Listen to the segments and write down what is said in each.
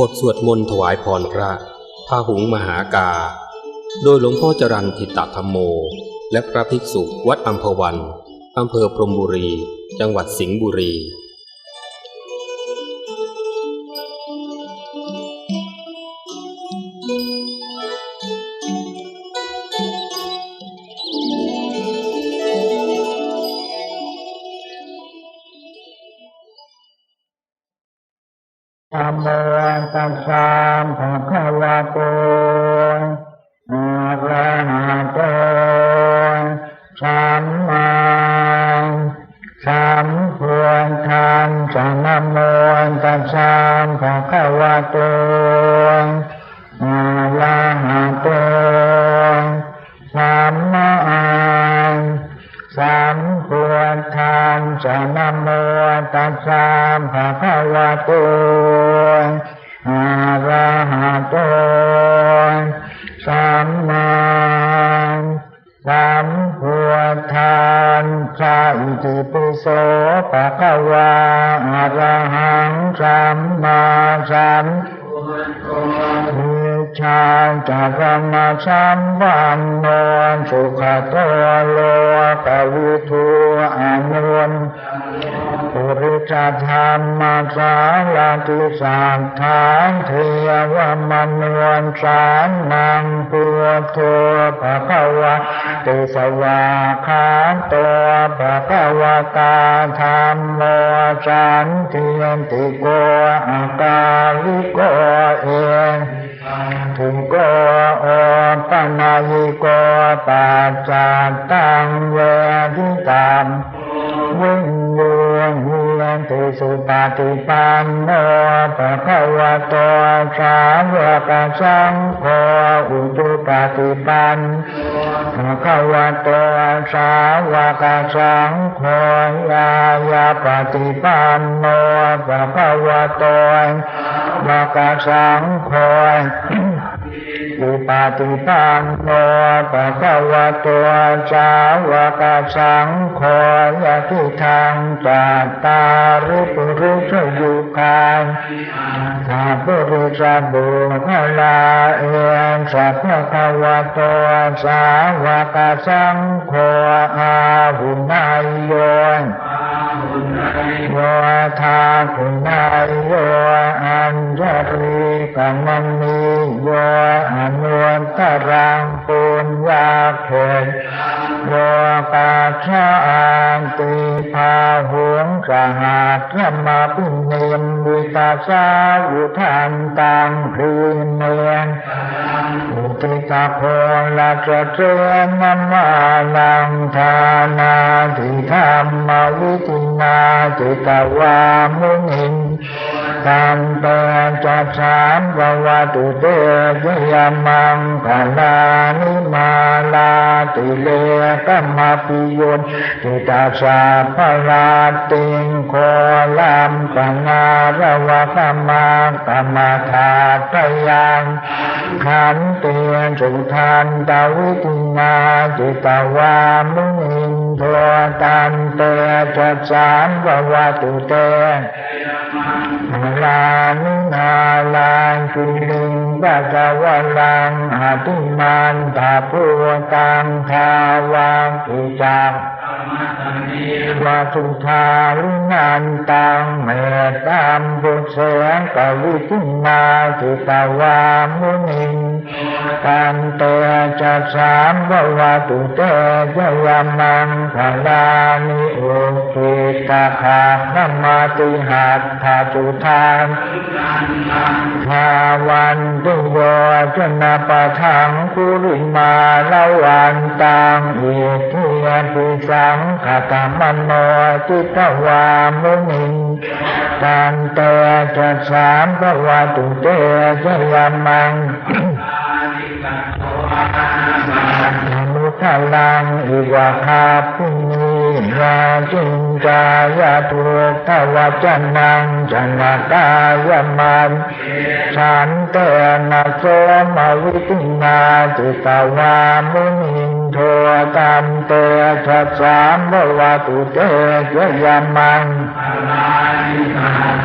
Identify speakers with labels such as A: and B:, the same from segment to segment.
A: บทสวดมนต์ถวายพรพระพาหุงมหากา โดยหลวงพ่อจรันทิตธรรมโม และพระภิกษุวัดอัมพวันอำเภอพรมบุรี จังหวัดสิงห์บุรี
B: ตัสสะภะคะวะโตอะระหะโตสัมมาสัมพุทธัสสะนะโมตัสสะภะคะวะโต สัมมาสัมพุทธัสสะอิติปิโสภะคะวะอะระหังสัมมาสัมพุทธาจารมสัมวันโนสุขโตโลกวิทูอนุน ปุริจธรรมสารติสัทธานเทวมนวนสารนังพุทโธภะคะวะติสวาคาโตภะคะวะตาธรรมโมสันเทียนติโกอากาลิโกเองถึงโกโอปัญญิโกปัจจตังเวทิตามวิญญา ณเฮียนติสุปฏิปันโนภะคะวะโตสาวกสังโฆอุตุปฏิปันภะคะวะโตสาวกสังโฆยายาปฏิปันโนภะคะวะโตวกสังโฆ อุปาติปันโนปะคะวะโตสาวกสังโฆยะทิทางตาตาริปุริสยุคานสัพพุริสบุคลาเองสัพพะคะวะโตสาวกสังโฆอาหุนายโย โยธาคุณายโยอัญญรีกัมมีโยอนุนตรังปุญญาเพโยกาชาอันติ พาหวงสหัสมาปิเนมวิตาสาวุทานตังพรีเนนอุติตาโพลาจเจนัมมานังทานาทิธรรมวิตินาจิตวามุนิน ตันเตจัสสามววตุเตยยมังคลานิมาลาติเลกัมมาปิโยนจิตาสาภราติงโคลัมปงาระวะกมากรรมธาตยังขันเตียนสุทันตาวิตินาจิตวามุนินโทตันเตจัสามววตุเต ลานินาลันคุลิงปัจวะลังอาตุมันตาภูตังทาวังอิจัก ว่าทุธาลุนันตังเมตตามบุเสงกวิทินาจิตาวามุนินตันเตจัสามววาตุเตจยามังคลานิโอคิตาคาธรรมาติหัตถาจุทานทาวันตุโยจนะปะทังคุริมาลาวันตังอิทิยปิสังขตมโนจิตวามุนิตันเตจัสามภวาตุเตจะยามังอนุทลังอิวะคาพุนียาจินจายาทุกขวจันังจันกายมันฉันเตนะโสมวิตินาจิตวามุนิน โทตันเตชัสสามภวตุเตจยามัง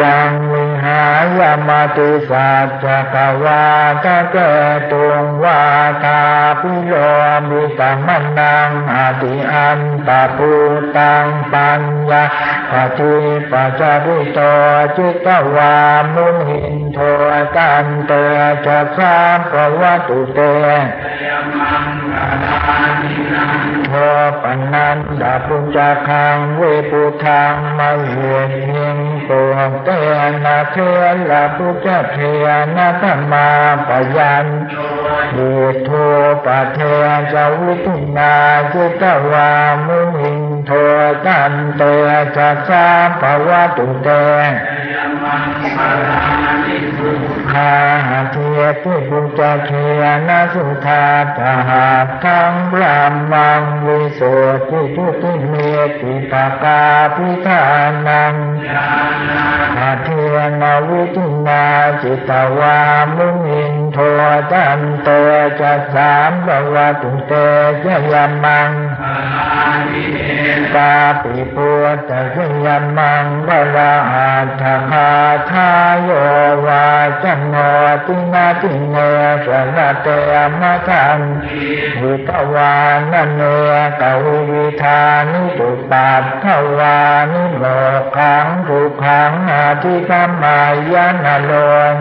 B: จังวิหายามาติสัจจกวาตะเกตุงวาทาปิโลมิตามันนังอติอันตาปูตังปัญญาปฏิปัจจาริโตจิตตวามุหินโทกันเตจะสามปวัตุเต โทปนันดาปุญจคังเวปุทังมาเวียนเหียงปวงเตนะเทละปุจจเทนะธรรมาปยันดุโทปะเทจาวุตินาจิตวามุหิ นันเตจัสสาวัตุเตคาหาเทียที่บุญจเทียนาสุธาตหาทั้งรามมังวิโสทิทุติเมติปากาพิธานังอาเทียนาวิทินาจิตวามุนินโทตันเตจัสสามบวะตุเตจยามัง กาปิปุตตะขยมังบลาอัตถคาทายโยวาจันโนตินาติเนสนะเตมะทันวิตวานนเนกวิวิธานิตุปัตถวานิโลขังทุกขังอาทิกามายานโลน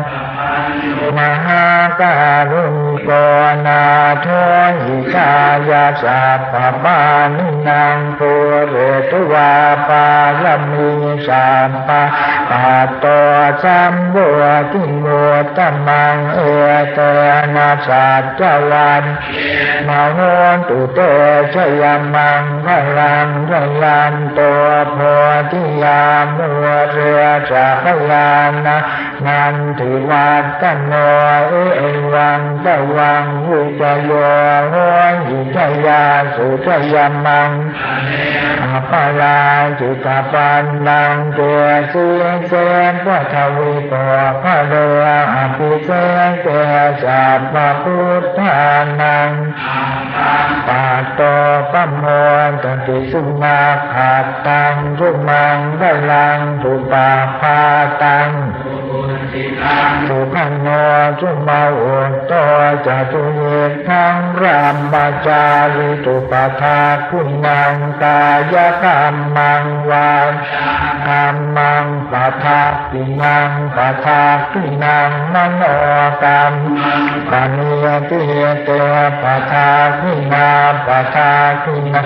B: มหาการุณโกนา ทหิกายาสัพพปานินางปุเรตุวาปายมีสัมปะปะโตสัมบัวทิโมตมังเอเตนะสัจจวันมาโหนตุเตชยมังพลังพลันตัวโพธิยามัวเรือสัพลานะนันทิวัตโนเอวังตะวังวิจยโยโหหิจยาสุจยมังอาปาลาจิตาปันนังเตสียงเสนพระทวิโตพระเรืออภิเษกเตสัพพพุทธานังปาโตปัมโมตติสุนาขาตังทุมังพลังทุปาพาตังสุติตา ขันโนจุมาอุตโตจตุเยทังรามมาจาริตุปทาคุณังกายกรรมังวานกรรมังปทาปินังปทาปินังมโนกรรมปณิยติเตปทาปินาปทาปินา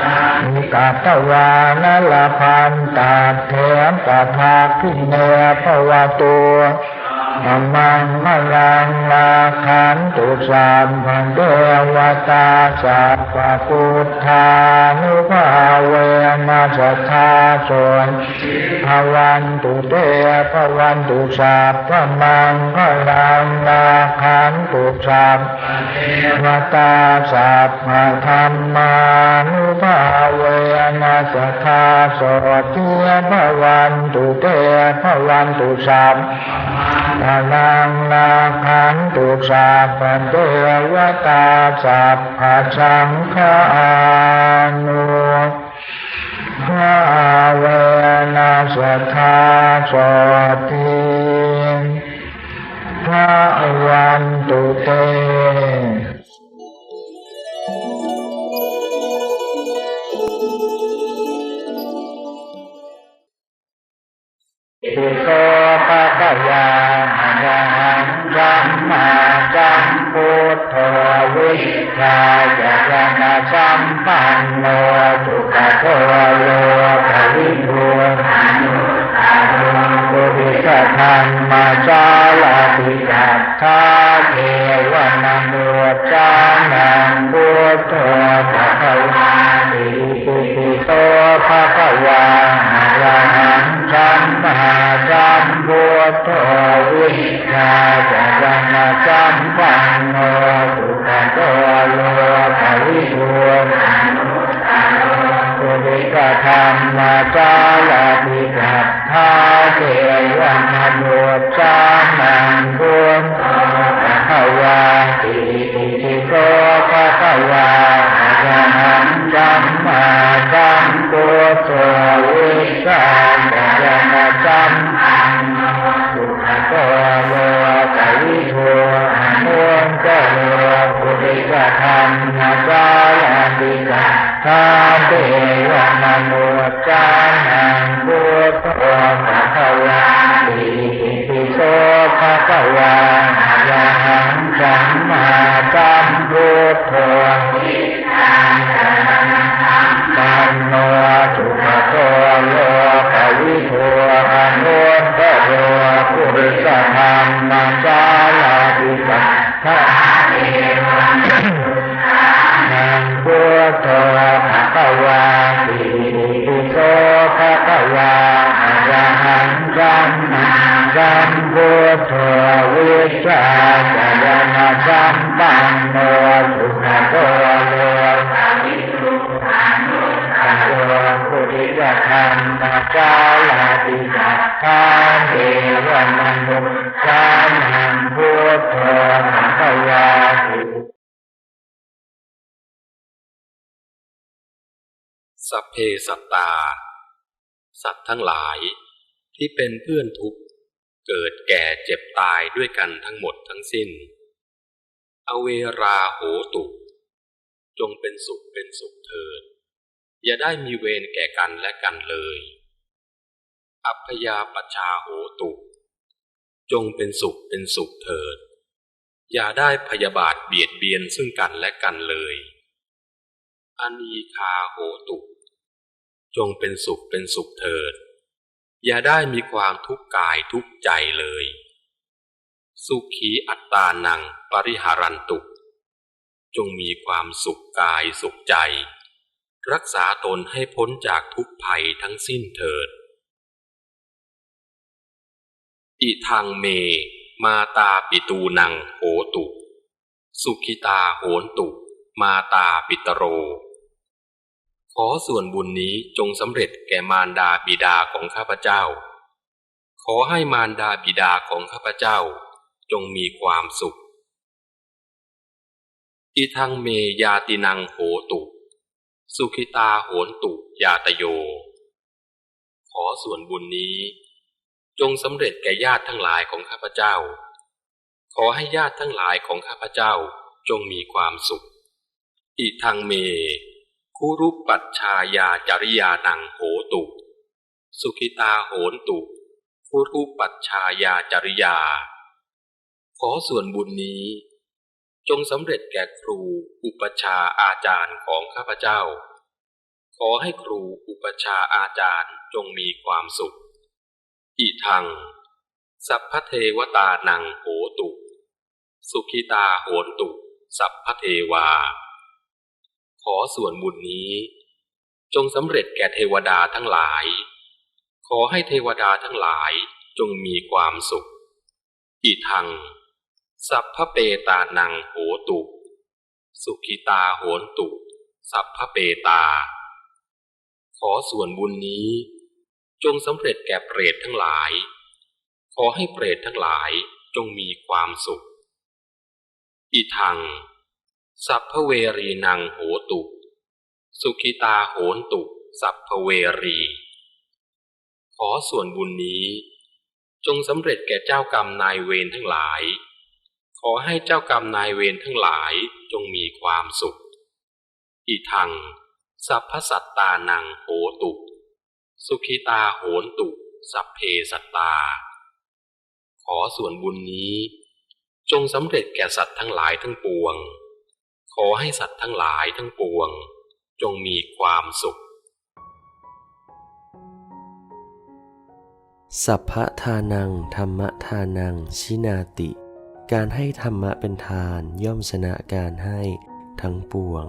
B: มิกาตวานลพันตาเถมปทาปิเนภวตัว ธรรมังพลังลาขันตุสามพันเทวตาสัพพพุทธานุภาเวนัสทธาสนภวันตุเตภวันตุสัพพมังพลังลาขันตุสัพพตาสัพพธรรมานุภาเวนัสทธาสเทีภวันตุเตภวันตุสัพพลังนาขันตุสัพพเทวตาสัพพะสังฆานุภาเวนัสทธาสติภาวันตุเตปิโวิชายญาณสัมปันโนสุขโตโลภวิทูอนุตตโรปุริสธรรมาจาลาภิจัตถาเทวนานุจานังพุทโธภะคะวาติปิโสภะคะวาอะระหังสัมมาสัมพุทโธวิชาจารณะสัมปันโน ภวิทูอนุตตโรสุริสธรรมจาลาภิกัตถาเทวนานุจาาเทวนุษย์จานังพุทโธภะคะวะติปิโสภะคะวะอะระหังสัมมาสัมพุทโธตันโนสุขโตโลกวิทูอนุตตโรปุริสธรรมสา มมาสัมพุทโธวิชาจารณะสัมปันโนสุขโตโลภะโลปุริยธรรมกาลาติสัทธาเทวมนุษย์สานังพุทโธภะคะวาติ
A: สัพเพสัตตา สัตว์ทั้งหลาย ที่เป็นเพื่อนทุกข์เกิดแก่เจ็บตายด้วยกันทั้งหมดทั้งสิ้น อเวราโหตุ จงเป็นสุขเป็นสุขเถิด อย่าได้มีเวรแก่กันและกันเลย อัพยาปชาโหตุ จงเป็นสุขเป็นสุขเถิด อย่าได้พยาบาทเบียดเบียนซึ่งกันและกันเลยอนีคาโหตุ จงเป็นสุขเป็นสุขเถิด อย่าได้มีความทุกข์กายทุกข์ใจเลย สุขีอัตตานังปริหารันตุจงมีความสุขกายสุขใจ รักษาตนให้พ้นจากทุกภัยทั้งสิ้นเถิด อิทังเม มาตาปิตูนังโหตุ สุขิตาโหนตุ มาตาปิตโร ขอส่วนบุญนี้จงสำเร็จแก่มารดาบิดาของข้าพเจ้า ขอให้มารดาบิดาของข้าพเจ้า จงมีความสุขอิทังเมยาตินังโหตุ สุขิตาโหนตุยาตโย ขอส่วนบุญนี้ จงสำเร็จแก่ญาติทั้งหลายของข้าพเจ้า ขอให้ญาติทั้งหลายของข้าพเจ้าจงมีความสุขอิทังเม คุรุปปัชชายาจริยานังโหตุ สุขิตาโหนตุคุรุปปัชชายาจริยา ขอส่วนบุญนี้ จงสำเร็จแก่ครูอุปชาอาจารย์ของข้าพเจ้า ขอให้ครูอุปชาอาจารย์จงมีความสุข อิทัง สัพพเทวตานังโหตุ สุขิตาโหนตุ สัพพเทวา ขอส่วนบุญนี้ จงสำเร็จแก่เทวดาทั้งหลาย ขอให้เทวดาทั้งหลายจงมีความสุข อิทัง สัพพเปตานังโหตุ สุขิตาโหนตุ สัพพเปตา ขอส่วนบุญนี้ จงสำเร็จแก่เปรตทั้งหลาย ขอให้เปรตทั้งหลายจงมีความสุข อิทัง สัพพเวรีนังโหตุ สุขิตาโหนตุ สัพพเวรี ขอส่วนบุญนี้ จงสำเร็จแก่เจ้ากรรมนายเวรทั้งหลาย ขอให้เจ้ากรรมนายเวรทั้งหลายจงมีความสุข อีทัง สัพพสัตตานังโหตุ สุขิตาโหนตุ สัพเพสัตตา ขอส่วนบุญนี้ จงสำเร็จแก่สัตว์ทั้งหลายทั้งปวง ขอให้สัตว์ทั้งหลายทั้งปวง จงมีความสุข
C: สัพพทานัง ธรรมทานัง ชินาติ การให้ธรรมะเป็นทานย่อมชนะการให้ทั้งปวง